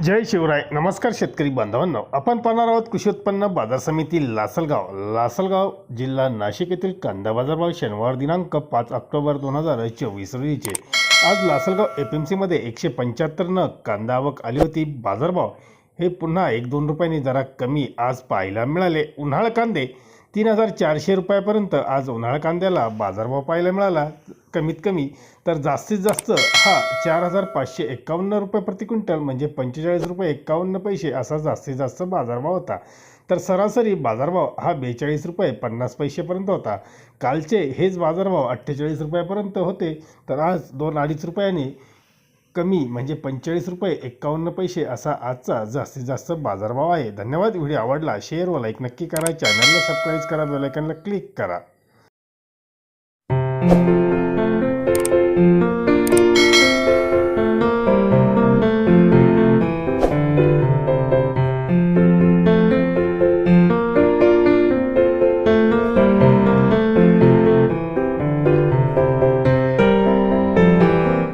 जय शिवराय. नमस्कार शेतकरी बांधवांनो. आपण पाहणार आहोत कृषी उत्पन्न बाजार समिती लासलगाव. लासलगाव जिल्हा नाशिक येथील कांदा बाजारभाव शनिवार दिनांक पाच ऑक्टोबर दोन हजार चोवीस रोजीचे. आज लासलगाव एफ एम सीमध्ये एकशे पंच्याहत्तर न कांदा आवक आली होती. बाजारभाव हे पुन्हा एक दोन रुपयांनी जरा कमी आज पाहायला मिळाले. उन्हाळ कांदे तीन हजार चारशे रुपयापर्यंत आज उन्हाळ कांद्याला बाजारभाव पाहायला मिळाला. कमीत कमी तर जास्तीत जास्त हा चार हजार पाचशे एक्कावन्न रुपये प्रति क्विंटल म्हणजे पंचेचाळीस रुपये एक्कावन्न पैसे असा जास्तीत जास्त बाजारभाव होता. तर सरासरी बाजारभाव हा बेचाळीस रुपये पन्नास पैसेपर्यंत होता. कालचे हेच बाजारभाव अठ्ठेचाळीस रुपयापर्यंत होते. तर आज दोन अडीच रुपयाने कमी म्हणजे पंचेचाळीस रुपये एक्कावन्न पैसे असा आजचा जास्तीत जास्त बाजारभाव आहे. धन्यवाद. व्हिडिओ आवडला शेअर व लाईक नक्की करा. चॅनलला सबस्क्राईब करा बेलायकनला क्लिक करा.